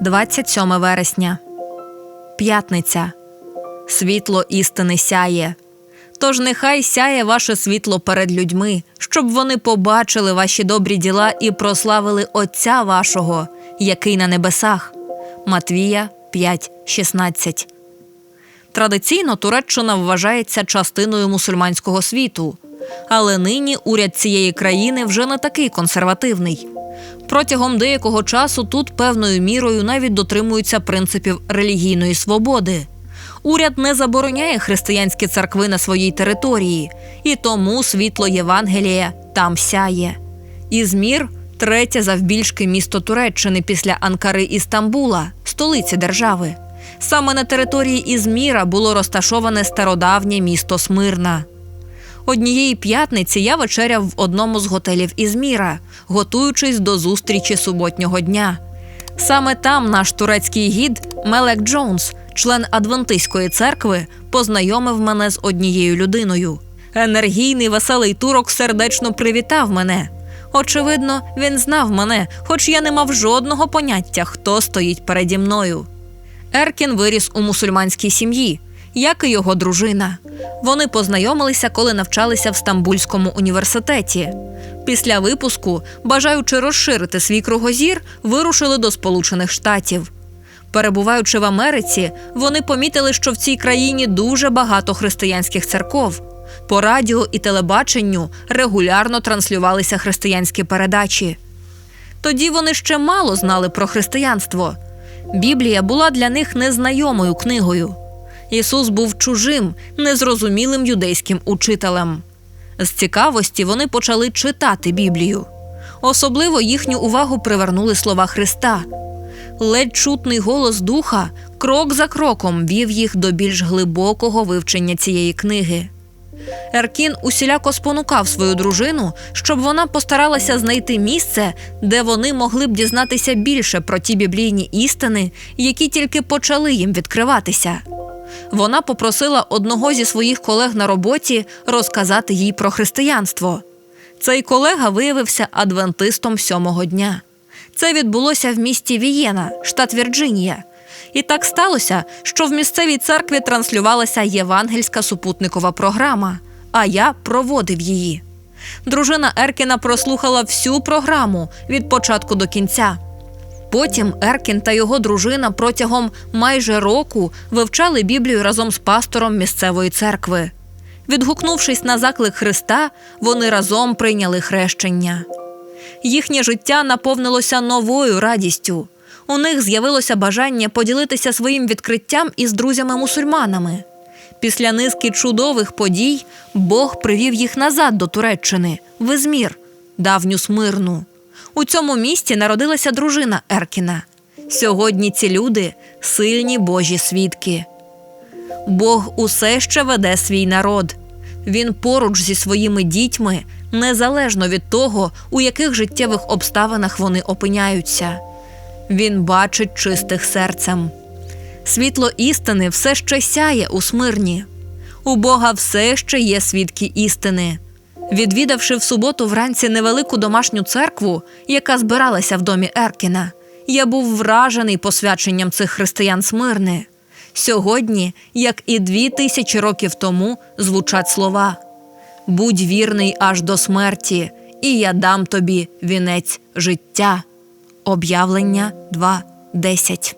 27 вересня. П'ятниця. Світло істини сяє. Тож нехай сяє ваше світло перед людьми, щоб вони побачили ваші добрі діла і прославили Отця вашого, який на небесах. Матвія 5.16 Традиційно Туреччина вважається частиною мусульманського світу, але нині уряд цієї країни вже не такий консервативний. Протягом деякого часу тут певною мірою навіть дотримуються принципів релігійної свободи. Уряд не забороняє християнські церкви на своїй території, і тому світло Євангелія там сяє. Ізмір третє завбільшки місто Туреччини після Анкари і Стамбула, столиці держави. Саме на території Ізміра було розташоване стародавнє місто Смирна. Однієї п'ятниці я вечеряв в одному з готелів Ізміра, готуючись до зустрічі суботнього дня. Саме там наш турецький гід Мелек Джонс, член Адвентистської церкви, познайомив мене з однією людиною. Енергійний веселий турок сердечно привітав мене. Очевидно, він знав мене, хоч я не мав жодного поняття, хто стоїть переді мною. Еркін виріс у мусульманській сім'ї, як і його дружина. Вони познайомилися, коли навчалися в Стамбульському університеті. Після випуску, бажаючи розширити свій кругозір, вирушили до Сполучених Штатів. Перебуваючи в Америці, вони помітили, що в цій країні дуже багато християнських церков. По радіо і телебаченню регулярно транслювалися християнські передачі. Тоді вони ще мало знали про християнство. Біблія була для них незнайомою книгою. Ісус був чужим, незрозумілим юдейським учителем. З цікавості вони почали читати Біблію. Особливо їхню увагу привернули слова Христа. Ледь чутний голос духа крок за кроком вів їх до більш глибокого вивчення цієї книги. Еркін усіляко спонукав свою дружину, щоб вона постаралася знайти місце, де вони могли б дізнатися більше про ті біблійні істини, які тільки почали їм відкриватися. Вона попросила одного зі своїх колег на роботі розказати їй про християнство. Цей колега виявився адвентистом сьомого дня. Це відбулося в місті Вієна, штат Вірджинія. І так сталося, що в місцевій церкві транслювалася євангельська супутникова програма, а я проводив її. Дружина Еркіна прослухала всю програму від початку до кінця. Потім Еркін та його дружина протягом майже року вивчали Біблію разом з пастором місцевої церкви. Відгукнувшись на заклик Христа, вони разом прийняли хрещення. Їхнє життя наповнилося новою радістю. У них з'явилося бажання поділитися своїм відкриттям із друзями-мусульманами. Після низки чудових подій Бог привів їх назад до Туреччини, в Ізмір, давню Смирну. У цьому місті народилася дружина Еркіна. Сьогодні ці люди сильні Божі свідки. Бог усе ще веде свій народ. Він поруч зі своїми дітьми, незалежно від того, у яких життєвих обставинах вони опиняються. Він бачить чистих серцем. Світло істини все ще сяє у смирні. У Бога все ще є свідки істини. Відвідавши в суботу вранці невелику домашню церкву, яка збиралася в домі Еркіна, я був вражений посвяченням цих християн Смирни. Сьогодні, як і дві тисячі років тому, звучать слова: Будь вірний аж до смерті, і я дам тобі вінець життя. Об'явлення 2.10